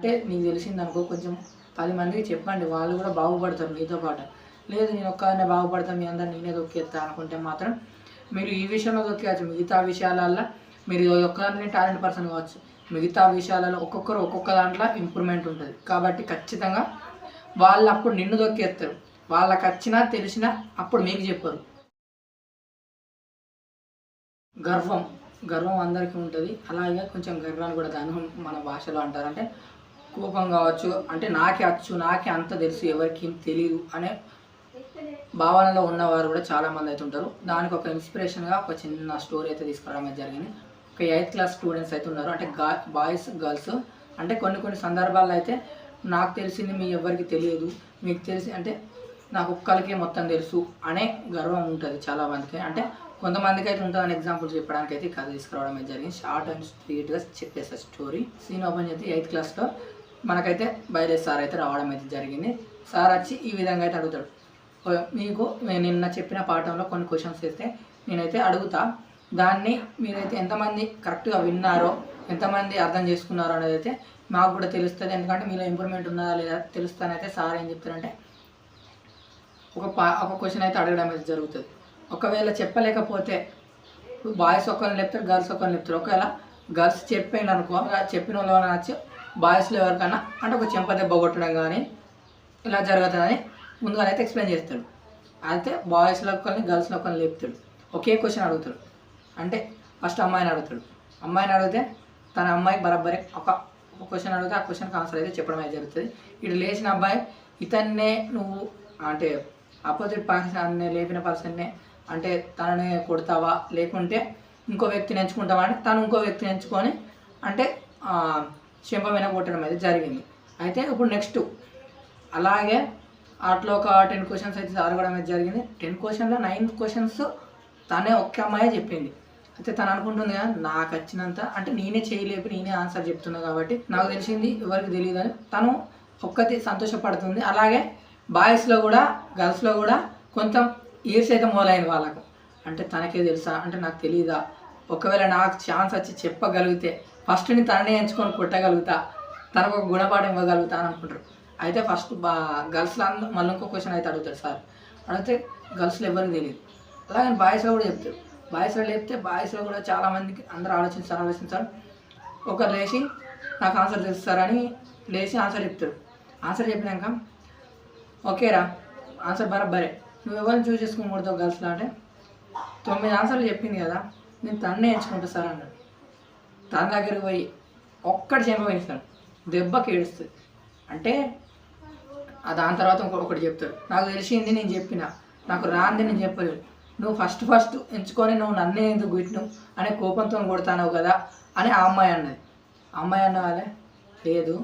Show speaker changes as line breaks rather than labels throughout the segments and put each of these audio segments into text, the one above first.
అంటే నీకు తెలిసింది అనుకో కొంచెం పది మందికి చెప్పండి వాళ్ళు కూడా బాగుపడతారు మీతో పాటు. లేదు నేను ఒక్కనే బాగుపడతాను మీ అందరు నేనే దొక్కేస్తా అనుకుంటే మాత్రం మీరు ఈ విషయంలో దొక్కేయచ్చు. మిగతా విషయాలల్లో మీరు ఒక్కదాన్ని టాలెంట్ పర్సన్ కావచ్చు. మిగతా విషయాలలో ఒక్కొక్కరు ఒక్కొక్క దాంట్లో ఇంప్రూవ్మెంట్ ఉంటుంది. కాబట్టి ఖచ్చితంగా వాళ్ళు అప్పుడు నిన్ను దొక్కేస్తారు వాళ్ళకి వచ్చినా తెలిసినా అప్పుడు మీకు చెప్పరు. గర్వం. గర్వం అందరికీ ఉంటుంది. అలాగే కొంచెం గర్వాన్ని కూడా దాని మన భాషలో అంటారు. అంటే కోపం కావచ్చు అంటే నాకే వచ్చు నాకే అంత తెలుసు ఎవరికి తెలియదు అనే భావనలో ఉన్నవారు కూడా చాలామంది అయితే ఉంటారు. దానికి ఒక ఇన్స్పిరేషన్గా ఒక చిన్న స్టోరీ అయితే తీసుకురావడం అయితే జరిగింది. ఒక ఎయిత్ క్లాస్ స్టూడెంట్స్ అయితే ఉన్నారు. అంటే గా బాయ్స్ గర్ల్స్ అంటే కొన్ని కొన్ని సందర్భాల్లో అయితే నాకు తెలిసింది మీ ఎవరికి తెలియదు మీకు తెలిసి అంటే నాకు ఒక్కరికే మొత్తం తెలుసు అనే గర్వం ఉంటుంది చాలా మందికి అంటే కొంతమందికి అయితే ఉంటుందని ఎగ్జాంపుల్ చెప్పడానికి అయితే కథ తీసుకురావడం అయితే జరిగింది. షార్ట్ అండ్ స్వీట్గా చెప్పేసారు స్టోరీ సీన్ ఓపెన్ చేస్తే ఎయిత్ క్లాస్లో మనకైతే బయలుదేరి సార్ అయితే రావడం అయితే జరిగింది. సార్ వచ్చి ఈ విధంగా అయితే అడుగుతాడు. మీకు నేను నిన్న చెప్పిన పాఠంలో కొన్ని క్వశ్చన్స్ ఇస్తే నేనైతే అడుగుతా. దాన్ని మీరైతే ఎంతమంది కరెక్ట్గా విన్నారో ఎంతమంది అర్థం చేసుకున్నారో అనేది అయితే మాకు కూడా తెలుస్తుంది. ఎందుకంటే మీలో ఇంప్రూవ్మెంట్ ఉన్నదా లేదా తెలుస్తానైతే సార్ ఏం చెప్తారంటే ఒక పా ఒక క్వశ్చన్ అయితే అడగడం అయితే జరుగుతుంది. ఒకవేళ చెప్పలేకపోతే బాయ్స్ ఒకరిని లేపుతారు గర్ల్స్ ఒకరిని లేపుతారు. ఒకవేళ గర్ల్స్ చెప్పాను అనుకో చెప్పిన వాళ్ళు వచ్చి బాయ్స్లో ఎవరికన్నా అంటే ఒక చెంప దెబ్బ కొట్టడం కానీ ఇలా జరుగుతుందని ముందుగానే అయితే ఎక్స్ప్లెయిన్ చేస్తాడు. అయితే బాయ్స్లో ఒకరిని గర్ల్స్లో ఒకరిని లేపుతాడు. ఒకే క్వశ్చన్ అడుగుతాడు. అంటే ఫస్ట్ అమ్మాయిని అడుగుతాడు. అమ్మాయిని అడిగితే తన అమ్మాయి బరాబరే ఒక క్వశ్చన్ అడిగితే ఆ క్వశ్చన్కి ఆన్సర్ అయితే చెప్పడం అయితే జరుగుతుంది. ఇటు లేచిన అబ్బాయి ఇతన్నే నువ్వు అంటే ఆపోజిట్ పర్సన్ లేపిన పర్సన్నే అంటే తనని కొడతావా? లేకుంటే ఇంకో వ్యక్తిని ఎంచుకుంటావా? అంటే తను ఇంకో వ్యక్తిని ఎంచుకొని అంటే చెంప వినగొట్టడం అయితే జరిగింది. అయితే ఇప్పుడు నెక్స్ట్ అలాగే అట్లా ఒక టెన్ క్వశ్చన్స్ అయితే జరగడం అయితే జరిగింది. టెన్ క్వశ్చన్లో నైన్ క్వశ్చన్స్ తనే ఒక్క అమ్మాయే చెప్పింది. అయితే తను అనుకుంటుంది కదా నాకు వచ్చినంత అంటే నేనే చేయలేపు నేనే ఆన్సర్ చెప్తున్నా కాబట్టి నాకు తెలిసింది ఎవరికి తెలియదు అని తను ఒక్కటి సంతోషపడుతుంది. అలాగే బాయ్స్లో కూడా గర్ల్స్లో కూడా కొంచెం ఇయర్స్ అయితే మొదలైంది వాళ్ళకు. అంటే తనకే తెలుసా? అంటే నాకు తెలియదా ఒకవేళ నాకు ఛాన్స్ వచ్చి చెప్పగలిగితే ఫస్ట్ని తననే ఎంచుకొని కొట్టగలుగుతా. తనకు ఒక గుణపాఠం ఇవ్వగలుగుతా అని అనుకుంటారు. అయితే ఫస్ట్ బా గర్ల్స్లో అందరూ మళ్ళీ ఇంకో క్వశ్చన్ అయితే అడుగుతారు సార్. అడిగితే గర్ల్స్లో ఎవరికి తెలియదు. అలాగే బాయ్స్లో కూడా చెప్తారు. బాయ్స్లో చెప్తే బాయ్స్లో కూడా చాలామందికి అందరూ ఆలోచించారు ఆలోచించారు ఒకరు లేచి నాకు ఆన్సర్ తెలుస్తారని లేచి ఆన్సర్ చెప్తారు. ఆన్సర్ చెప్పినాక ఓకేరా ఆన్సర్ బరాబరే నువ్వు ఎవరిని చూస్ చేసుకుని గర్ల్స్లో అంటే? తొమ్మిది ఆన్సర్లు చెప్పింది కదా నేను తన్నే ఎంచుకుంటా సార్ అన్నాడు. తన దగ్గరికి పోయి ఒక్కటి చెంప పెంచుతాడు దెబ్బకి ఏడుస్తుంది. అంటే దాని తర్వాత ఇంకొకటి ఒకటి చెప్తాడు. నాకు తెలిసింది నేను చెప్పిన. నాకు రాంది నేను చెప్పలేదు. నువ్వు ఫస్ట్ ఫస్ట్ ఎంచుకొని నువ్వు నన్నే ఎందుకు కొట్టినావు? అనే కోపంతో కొడతానవు కదా అని ఆ అమ్మాయి అన్నది. అమ్మాయి అన్న వాళ్ళే లేదు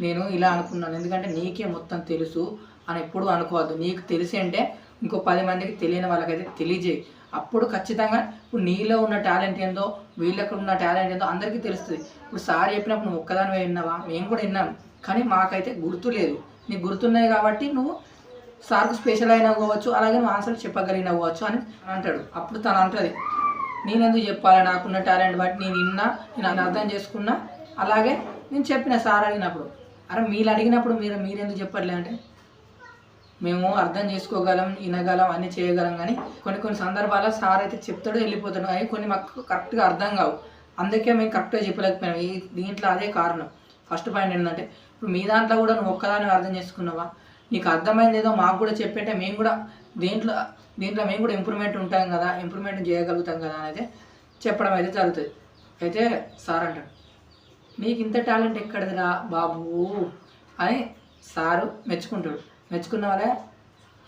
నేను ఇలా అనుకున్నాను. ఎందుకంటే నీకే మొత్తం తెలుసు అని ఎప్పుడు అనుకోవద్దు. నీకు తెలిసి అంటే ఇంకో పది మందికి తెలియని వాళ్ళకైతే తెలియజేయి. అప్పుడు ఖచ్చితంగా ఇప్పుడు నీలో ఉన్న టాలెంట్ ఏందో వీళ్ళకి ఉన్న టాలెంట్ ఏందో అందరికీ తెలుస్తుంది. ఇప్పుడు సార్ చెప్పినప్పుడు నువ్వు ఒక్కదానివే విన్నావా? మేము కూడా విన్నాం. కానీ మాకైతే గుర్తు లేదు. నీకు గుర్తున్నాయి కాబట్టి నువ్వు సార్కు స్పెషల్ అయినా కావచ్చు అలాగే నువ్వు ఆన్సర్ చెప్పగలిగిన పోవచ్చు అని అంటాడు. అప్పుడు తను అంటుంది నేను ఎందుకు చెప్పాలి? నాకున్న టాలెంట్ బట్టి నేను విన్నా నేను అది అర్థం చేసుకున్నా అలాగే నేను చెప్పిన సార్ అడిగినప్పుడు. అరే మీరు అడిగినప్పుడు మీరు మీరెందుకు చెప్పట్లే అంటే మేము అర్థం చేసుకోగలం వినగలం అన్ని చేయగలం కానీ కొన్ని కొన్ని సందర్భాల్లో సార్ అయితే చెప్తాడు వెళ్ళిపోతాడు అవి కొన్ని మాకు కరెక్ట్గా అర్థం కావు. అందుకే మేము కరెక్ట్గా చెప్పలేకపోయినాం. ఈ దీంట్లో అదే కారణం. ఫస్ట్ పాయింట్ ఏంటంటే ఇప్పుడు మీ దాంట్లో కూడా నువ్వు ఒక్కదాన్ని అర్థం చేసుకున్నావా? నీకు అర్థమైంది ఏదో మాకు కూడా చెప్పంటే మేము కూడా దీంట్లో దీంట్లో మేము కూడా ఇంప్రూవ్మెంట్ ఉంటాం కదా ఇంప్రూవ్మెంట్ చేయగలుగుతాం కదా అని అయితే చెప్పడం అయితే జరుగుతుంది. అయితే సార్ అంటాడు నీకు ఇంత టాలెంట్ ఎక్కడిదిరా బాబు? అని సారు మెచ్చుకుంటాడు. మెచ్చుకున్న వాళ్ళే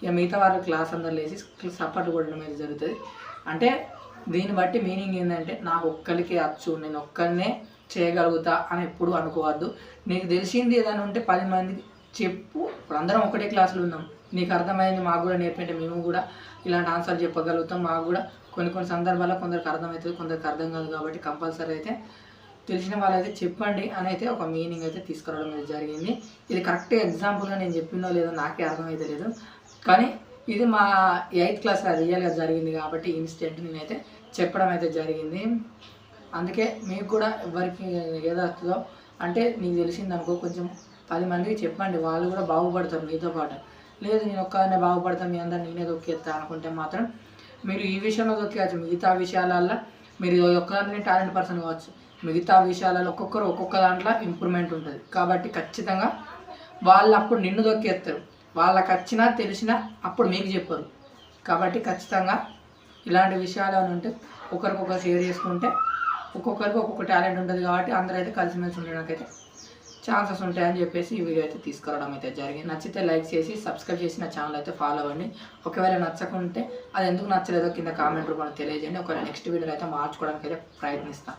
ఇక మిగతా వాళ్ళ క్లాస్ అందరు లేచి సపోర్ట్ కొట్టడం అయితే జరుగుతుంది. అంటే దీన్ని బట్టి మీనింగ్ ఏంటంటే నాకు ఒక్కరికి వచ్చు నేను ఒక్కరినే చేయగలుగుతా అని ఎప్పుడు అనుకోవద్దు. నీకు తెలిసింది ఏదైనా ఉంటే పది మందికి చెప్పు. ఇప్పుడు అందరం ఒకటే క్లాసులో ఉన్నాం. నీకు అర్థమైంది మాకు కూడా నేర్పింటే మేము కూడా ఇలాంటి ఆన్సర్ చెప్పగలుగుతాం. మాకు కూడా కొన్ని కొన్ని సందర్భాల్లో కొందరికి అర్థమవుతుంది కొందరికి అర్థం కాదు కాబట్టి కంపల్సరీ అయితే తెలిసిన వాళ్ళైతే చెప్పండి అని అయితే ఒక మీనింగ్ అయితే తీసుకురావడం అయితే జరిగింది. ఇది కరెక్ట్ ఎగ్జాంపుల్గా నేను చెప్పినో లేదో నాకే అర్థమైతే లేదు. కానీ ఇది మా ఎయిత్ క్లాస్లో రియల్గా జరిగింది కాబట్టి ఇన్సిడెంట్ నేనైతే చెప్పడం అయితే జరిగింది. అందుకే మీకు కూడా ఎవరికి ఏదవుతుందో అంటే నీకు తెలిసింది అనుకో కొంచెం పది మందికి చెప్పండి. వాళ్ళు కూడా బాగుపడతారు మీతో పాటు. లేదు నేను ఒక్కదాన్నే బాగుపడతాను మీ అందరు నేనే దొక్కేస్తా అనుకుంటే మాత్రం మీరు ఈ విషయంలో దొక్కేయచ్చు. మిగతా విషయాలల్లో మీరు ఒక్కరిని టాలెంట్ పర్సన్ కావచ్చు. మిగతా విషయాలలో ఒక్కొక్కరు ఒక్కొక్క దాంట్లో ఇంప్రూవ్మెంట్ ఉంటుంది. కాబట్టి ఖచ్చితంగా వాళ్ళు అప్పుడు నిన్ను దొక్కేస్తారు. వాళ్ళకి వచ్చినా తెలిసినా అప్పుడు మీకు చెప్పరు. కాబట్టి ఖచ్చితంగా ఇలాంటి విషయాలు అని ఉంటే ఒకరికొకరు షేర్ చేసుకుంటే ఒక్కొక్కరికి ఒక్కొక్క టాలెంట్ ఉంటుంది కాబట్టి అందరూ అయితే కలిసిమెలిసి ఉండడానికి అయితే ఛాన్సెస్ ఉంటాయని చెప్పేసి ఈ వీడియో అయితే తీసుకురావడం అయితే జరిగింది. నచ్చితే లైక్ చేసి సబ్స్క్రైబ్ చేసి నా ఛానల్ అయితే ఫాలో అవ్వండి. ఒకవేళ నచ్చకుంటే అది ఎందుకు నచ్చలేదో కింద కామెంట్ రూపంలో తెలియజేయండి. ఒకవేళ నెక్స్ట్ వీడియోలో అయితే మార్చుకోవడానికి అయితే ప్రయత్నిస్తాను